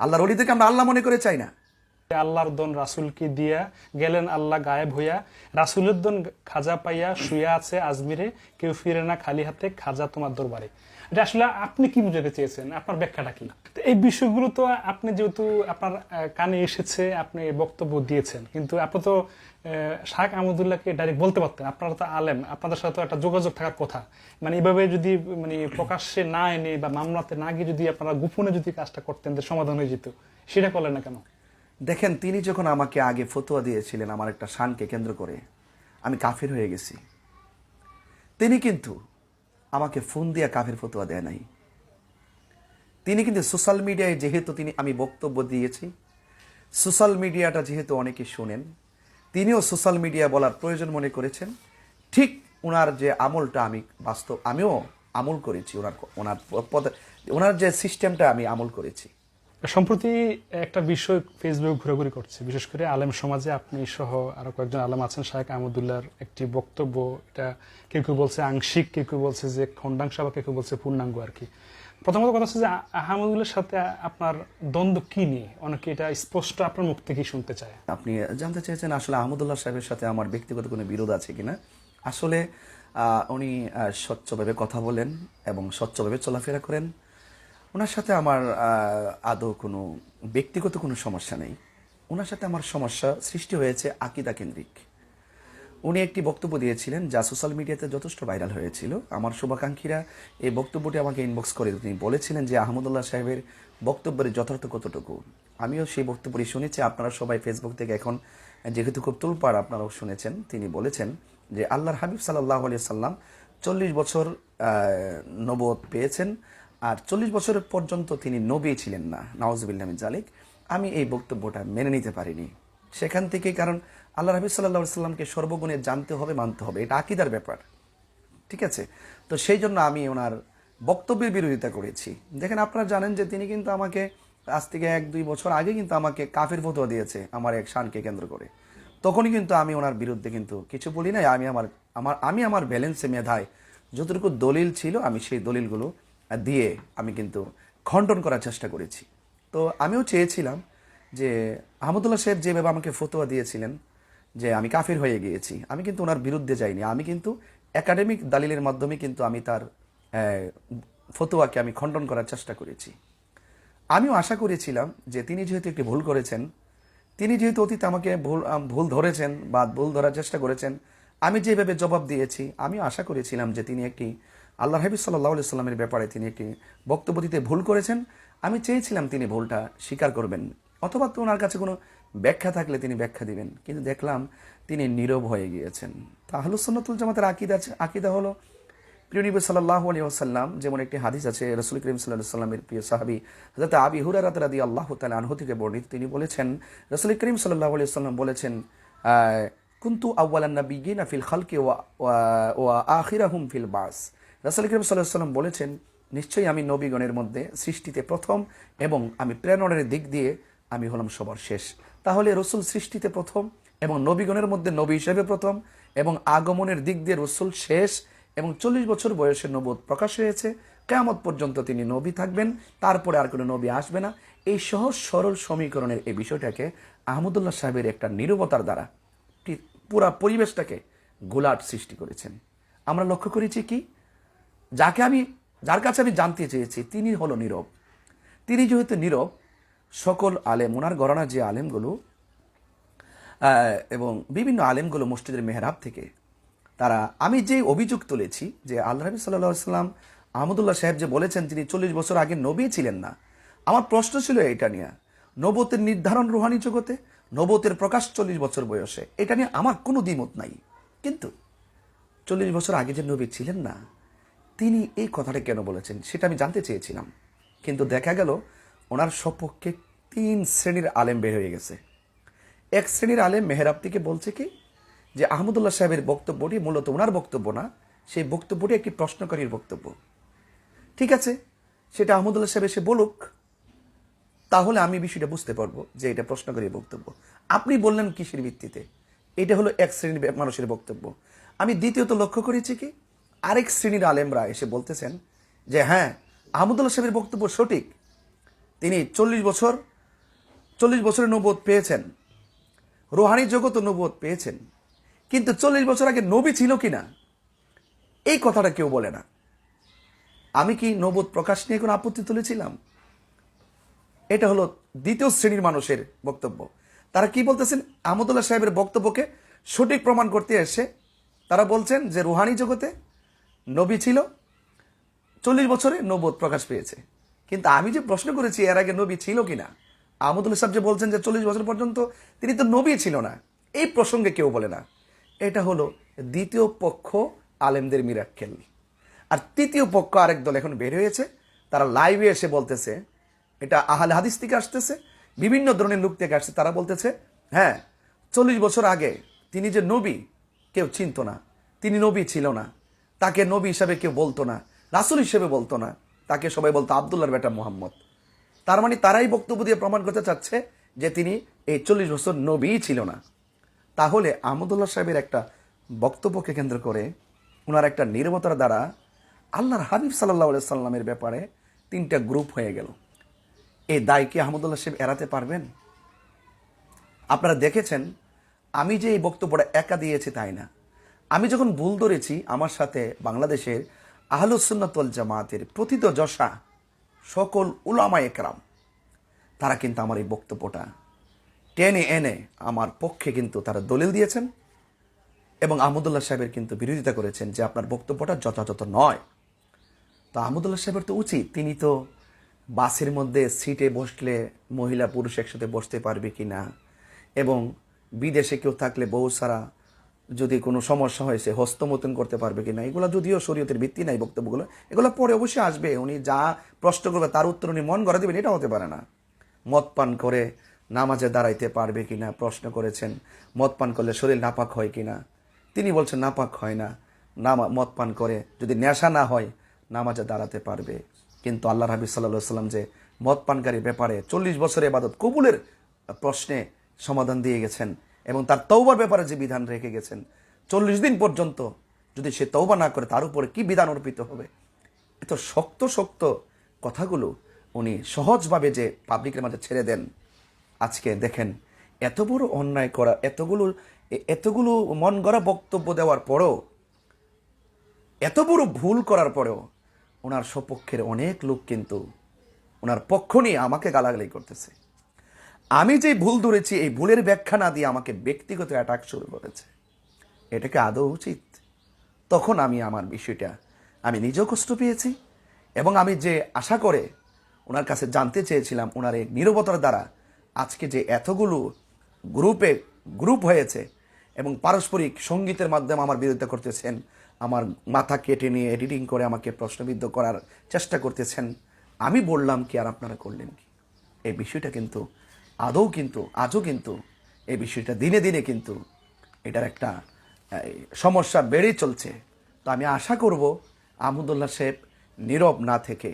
আল্লাহর অলিদেরকে আমরা আল্লাহ মনে করে চাই না। আল্লাহর দন রাসুলকে দিয়া গেলেন আল্লাহ গায়েব হইয়া, রাসুলের দন খাজা পাইয়া শুয়া আছে আজমিরে, কেউ ফিরে না খালি হাতে, খাজা তোমার দরবারে। এটা আসলে আপনি কি বুঝাতে চেয়েছেন? আপনার ব্যাখ্যাটা কি? তো এই বিষয়গুলো তো আপনি যেহেতু আপনার কানে এসেছে, আপনি বক্তব্য দিয়েছেন, কিন্তু আপনি তো শাহ আহমদুল্লাহকে ডাইরেক্ট বলতে পারতেন। আপনারা তো আলেম, আপনাদের সাথে তো একটা যোগাযোগ থাকার কথা। মানে এভাবে যদি মানে প্রকাশ্যে না এনে বা মামলাতে না গিয়ে যদি আপনারা গোপনে যদি কাজটা করতেন, যে সমাধান হয়ে যেত, সেটা করলেন না কেন? দেখেন, তিনি যখন আমাকে আগে ফতোয়া দিয়েছিলেন আমার একটা শানকে কেন্দ্র করে, আমি কাফির হয়ে গেছি। তিনি কিন্তু আমাকে ফোন দিয়ে কাফের ফতোয়া দেয় নাই। তিনি কিন্তু সোশ্যাল মিডিয়ায় যেহেতু তিনি আমি বক্তব্য দিয়েছি সোশ্যাল মিডিয়াটা যেহেতু অনেকে শোনেন, তিনিও সোশ্যাল মিডিয়া বলার প্রয়োজন মনে করেছেন। ঠিক ওনার যে আমলটা আমি বাস্তব আমিও আমল করেছি ওনার ওনার পদ- ওনার যে সিস্টেমটা আমি আমল করেছি। সম্প্রতি একটা বিষয় ফেসবুক ঘোরাঘুরি করছে। বিশেষ করে আলেম সমাজে আপনি সহ আরও কয়েকজন আলেম আছেন শাহেক আহমদুল্লাহর একটি বক্তব্য। এটা কেউ কেউ বলছে আংশিক, কেউ কেউ বলছে যে খণ্ডাংশ বা কেউ কেউ বলছে পূর্ণাঙ্গ আর কি। প্রথমত কথা হচ্ছে যে আহমদুল্লাহর সাথে আপনার দ্বন্দ্ব কি নিয়ে? অনেকে এটা স্পষ্ট আপনার মুখ থেকেই শুনতে চায়। আপনি জানতে চেয়েছেন আসলে আহমদুল্লাহ সাহেবের সাথে আমার ব্যক্তিগত কোনো বিরোধ আছে কিনা? আসলে উনি স্বচ্ছভাবে কথা বলেন এবং স্বচ্ছভাবে চলাফেরা করেন। ওনার সাথে আমার আদৌ কোনো ব্যক্তিগত কোনো সমস্যা নেই। ওনার সাথে আমার সমস্যা সৃষ্টি হয়েছে আকিদা কেন্দ্রিক। উনি একটি বক্তব্য দিয়েছিলেন যা সোশ্যাল মিডিয়াতে যথেষ্ট ভাইরাল হয়েছিল। আমার শুভাকাঙ্ক্ষীরা এই বক্তব্যটি আমাকে ইনবক্স করে তিনি বলেছিলেন যে, আহমদুল্লাহ সাহেবের বক্তব্যের যথার্থ কতটুকু? আমিও সেই বক্তব্যটি শুনেছি। আপনারা সবাই ফেসবুক থেকে এখন, যেহেতু খুব তুলপাড়, আপনারাও শুনেছেন। তিনি বলেছেন যে, আল্লাহর হাবিব সাল্লাহ আলিয়া সাল্লাম চল্লিশ বছর নবদ পেয়েছেন। আর চল্লিশ বছরের পর্যন্ত তিনি নবী ছিলেন না। নওয়াজবিল্লাহ জালিক। আমি এই বক্তব্যটা মেনে নিতে পারিনি। সেখান থেকে কারণ আল্লাহ রবি সাল্লাহ সাল্লামকে সর্বগুণে জানতে হবে, মানতে হবে। এটা আকিদার ব্যাপার। ঠিক আছে? তো সেই জন্য আমি ওনার বক্তব্যের বিরোধিতা করেছি। দেখেন আপনারা জানেন যে তিনি কিন্তু আমাকে আজ থেকে এক, দুই বছর আগে কিন্তু আমাকে কাফের ফতোয়া দিয়েছে আমার এক শানকে কেন্দ্র করে। তখনই কিন্তু আমি ওনার বিরুদ্ধে কিন্তু কিছু বলি নাই। আমি আমার আমার, আমি আমার ব্যালেন্সে মেধায় যতটুকু দলিল ছিল আমি সেই দলিলগুলো দিয়ে আমি কিন্তু খণ্ডন করার চেষ্টা করেছি। তো আমিও চেয়েছিলাম যে আহমদুল্লাহ সাহেব যেভাবে আমাকে ফতোয়া দিয়েছিলেন যে আমি কাফির হয়ে গিয়েছি, আমি কিন্তু ওনার বিরুদ্ধে যাইনি। আমি কিন্তু একাডেমিক দালিলের মাধ্যমে কিন্তু আমি তার ফতোয়াকে আমি খণ্ডন করার চেষ্টা করেছি। আমিও আশা করেছিলাম যে তিনি যেহেতু একটি ভুল করেছেন, তিনি যেহেতু অতীতে আমাকে ভুল ভুল ধরেছেন বা ভুল ধরার চেষ্টা করেছেন, আমি যেভাবে জবাব দিয়েছি, আমিও আশা করেছিলাম যে তিনি একটি আল্লাহ হাবিব সাল্লাহ সাল্লামের ব্যাপারে তিনি একটি বক্তব্য দিতে ভুল করেছেন। আমি চেয়েছিলাম তিনি ভুলটা স্বীকার করবেন, অথবা তো ওনার কাছে কোনো ব্যাখ্যা থাকলে তিনি ব্যাখ্যা দিবেন। কিন্তু দেখলাম তিনি নীরব হয়ে গিয়েছেন। তাহলুসন্নতুল জামাতের আকিদা আছে, আকিদা হলো, প্রিয় নবী সাল্লাহ আলী আসাল্লাম যেমন একটি হাদিস আছে, রসুল করিম সাল্লাহ সাল্লামের প্রিয় সাহাবি হাজরত আবি হুরারাত রাদি আল্লাহ তালা আনহু থেকে বর্ণিত, তিনি বলেছেন, রসুল করিম সাল্লাহ আলী সাল্লাম বলেছেন কুন্তু আউ্বালান নবীগিনা ফিল খালকে ও আখিরাহুম ফিল বাস। রসুল সাল্লাহ সাল্লাম বলেছেন, নিশ্চয়ই আমি নবীগণের মধ্যে সৃষ্টিতে প্রথম এবং আমি প্রেরণের দিক দিয়ে আমি হলাম সবার শেষ। তাহলে রসুল সৃষ্টিতে প্রথম এবং নবীগণের মধ্যে নবী হিসেবে প্রথম এবং আগমনের দিক দিয়ে রসুল শেষ এবং চল্লিশ বছর বয়সে নবোধ প্রকাশ হয়েছে। কেয়ামত পর্যন্ত তিনি নবী থাকবেন, তারপরে আর কোনো নবী আসবে না। এই সহজ সরল সমীকরণের এই বিষয়টাকে আহমদুল্লাহ সাহেবের একটা নিরবতার দ্বারা পুরা পরিবেশটাকে গোলাট সৃষ্টি করেছেন। আমরা লক্ষ্য করেছি কি? যাকে আমি, যার কাছে আমি জানতে চেয়েছি, তিনি হলো নীরব। তিনি যেহেতু নীরব, সকল আলেম, ওনার গণনা যে আলেমগুলো এবং বিভিন্ন আলেমগুলো মসজিদের মেহরাব থেকে, তারা, আমি যে অভিযোগ তুলেছি যে আল্লাহ নবী সাল্লাহ সাল্লাম আহমদুল্লাহ সাহেব যে বলেছেন তিনি চল্লিশ বছর আগে নবী ছিলেন না, আমার প্রশ্ন ছিল এটা নিয়ে নবতের নির্ধারণ রুহানি জগতে নবতের প্রকাশ চল্লিশ বছর বয়সে, এটা নিয়ে আমার কোনো দ্বিমত নাই। কিন্তু চল্লিশ বছর আগে যে নবী ছিলেন না তিনি এই কথাটা কেন বলেছেন সেটা আমি জানতে চেয়েছিলাম। কিন্তু দেখা গেল ওনার সপক্ষে তিন শ্রেণির আলেম বের হয়ে গেছে। এক শ্রেণির আলেম মেহরাব থেকে বলছে কি যে, আহমদুল্লাহ সাহেবের বক্তব্যটি মূলত ওনার বক্তব্য না, সেই বক্তব্যটি একটি প্রশ্নকারীর বক্তব্য। ঠিক আছে, সেটা আহমদুল্লাহ সাহেব এসে বলুক, তাহলে আমি বিষয়টা বুঝতে পারব যে এটা প্রশ্নকারীর বক্তব্য। আপনি বললেন কিসের ভিত্তিতে? এটা হলো এক শ্রেণির মানুষের বক্তব্য। আমি দ্বিতীয়ত লক্ষ্য করেছি কি আরেক শ্রেণির আলেমরা এসে বলতেছেন যে হ্যাঁ আহমদুল্লাহ সাহেবের বক্তব্য সঠিক। তিনি চল্লিশ বছর, চল্লিশ বছরের নবোধ পেয়েছেন। রোহানি জগৎ নবোধ পেয়েছেন। কিন্তু চল্লিশ বছর আগে নবী ছিল কি না এই কথাটা কেউ বলে না। আমি কি নবোধ প্রকাশ নিয়ে কোনো আপত্তি তুলেছিলাম? এটা হলো দ্বিতীয় শ্রেণির মানুষের বক্তব্য। তারা কি বলতেছেন? আহমদুল্লাহ সাহেবের বক্তব্যকে সঠিক প্রমাণ করতে এসে তারা বলছেন যে, রুহানি জগতে নবী ছিল, চল্লিশ বছরে নবোধ প্রকাশ পেয়েছে। কিন্তু আমি যে প্রশ্ন করেছি, এর আগে নবী ছিল কিনা? আহমদুল্লাহ সাহেব যে বলছেন যে চল্লিশ বছর পর্যন্ত তিনি তো নবী ছিল না, এই প্রসঙ্গে কেউ বলে না। এটা হলো দ্বিতীয় পক্ষ আলেমদের মিরাক্কেল। আর তৃতীয় পক্ষ আরেক দল এখন বের হয়েছে, তারা লাইভে এসে বলতেছে, এটা আহলে হাদিস থেকে আসতেছে, বিভিন্ন ধরনের লোক থেকে আসছে, তারা বলতেছে হ্যাঁ চল্লিশ বছর আগে তিনি যে নবী, কেউ চিনতো না। তিনি নবী ছিল না। তাকে নবী হিসাবে কেউ বলতো না, রাসুল হিসেবে বলতো না। তাকে সবাই বলতো আবদুল্লাহর বেটা মোহাম্মদ। তার মানে তারাই বক্তব্য দিয়ে প্রমাণ করতে চাচ্ছে যে তিনি এই চল্লিশ বছর নবীই ছিল না। তাহলে আহমদুল্লাহ সাহেবের একটা বক্তব্যকে কেন্দ্র করে ওনার একটা নির্মতার দ্বারা আল্লাহর হাবিব সাল্লাহ সাল্লামের ব্যাপারে তিনটা গ্রুপ হয়ে গেল। এই দায় কি আহমদুল্লাহ সাহেব এড়াতে পারবেন? আপনারা দেখেছেন, আমি যে এই বক্তব্যটা একা দিয়েছি তাই না। আমি যখন ভুল ধরেছি আমার সাথে বাংলাদেশের আহলুসুন্নতল জামাতের প্রথিত যশা, সকল উলামা একরাম তারা কিন্তু আমার এই বক্তব্যটা টেনে এনে আমার পক্ষে কিন্তু তারা দলিল দিয়েছেন এবং আহমদুল্লাহ সাহেবের কিন্তু বিরোধিতা করেছেন যে আপনার বক্তব্যটা যথাযথ নয়। তো আহমদুল্লাহ সাহেবের তো উচিত, তিনি তো বাসের মধ্যে সিটে বসলে মহিলা পুরুষ একসাথে বসতে পারবে কি না এবং বিদেশে কেউ থাকলে বহু সারা যদি কোনো সমস্যা হয়েছে হস্তমতন করতে পারবে কি না এগুলো যদিও শরীয়তের ভিত্তি নাই বক্তব্যগুলো, এগুলো পরে অবশ্যই আসবে। উনি যা প্রশ্ন করবে, তার উত্তর উনি মন গড়া দেবেন এটা হতে পারে না। মদ পান করে নামাজে দাঁড়াইতে পারবে কিনা, প্রশ্ন করেছেন, মদ পান করলে শরীর নাপাক হয় কিনা? তিনি বলছেন, নাপাক হয় না। নামা, মদ পান করে যদি নেশা না হয়, নামাজে দাঁড়াতে পারবে। কিন্তু আল্লাহ হাবিব সাল্লাহ সাল্লাম যে মদ পানকারীর ব্যাপারে চল্লিশ বছরের এবাদত কবুলের প্রশ্নে সমাধান দিয়ে গেছেন এবং তার তৌবার ব্যাপারে যে বিধান রেখে গেছেন, চল্লিশ দিন পর্যন্ত যদি সে তৌবা না করে, তার উপরে কি বিধান অর্পিত হবে? এত শক্ত শক্ত কথাগুলো উনি সহজভাবে যে পাবলিকের মাঝে ছেড়ে দেন। আজকে দেখেন, এত বড় অন্যায় করা, এতগুলো এতগুলো মন গড়া বক্তব্য দেওয়ার পরও, এত বড় ভুল করার পরেও ওনার সপক্ষের অনেক লোক কিন্তু ওনার পক্ষ নিয়ে আমাকে গালাগালি করতেছে। আমি যে ভুল ধরেছি, এই ভুলের ব্যাখ্যা না দিয়ে আমাকে ব্যক্তিগত অ্যাটাক শুরু করেছে। এটাকে আদৌ উচিত? তখন আমি আমার বিষয়টা, আমি নিজেও কষ্ট পেয়েছি এবং আমি যে আশা করে ওনার কাছে জানতে চেয়েছিলাম, ওনার এই নিরবতার দ্বারা আজকে যে এতগুলো গ্রুপে গ্রুপ হয়েছে এবং পারস্পরিক সঙ্গীতের মাধ্যমে আমার বিরোধিতা করতেছেন, আমার মাথা কেটে নিয়ে এডিটিং করে আমাকে প্রশ্নবিদ্ধ করার চেষ্টা করতেছেন, আমি বললাম কি আর আপনারা করলেন কি? এই বিষয়টা কিন্তু আদৌ কিন্তু, আজও কিন্তু, এই বিষয়টা দিনে দিনে কিন্তু এটার একটা সমস্যা বেড়েই চলছে। তো আমি আশা করব আহমদুল্লাহ সাহেব নীরব না থেকে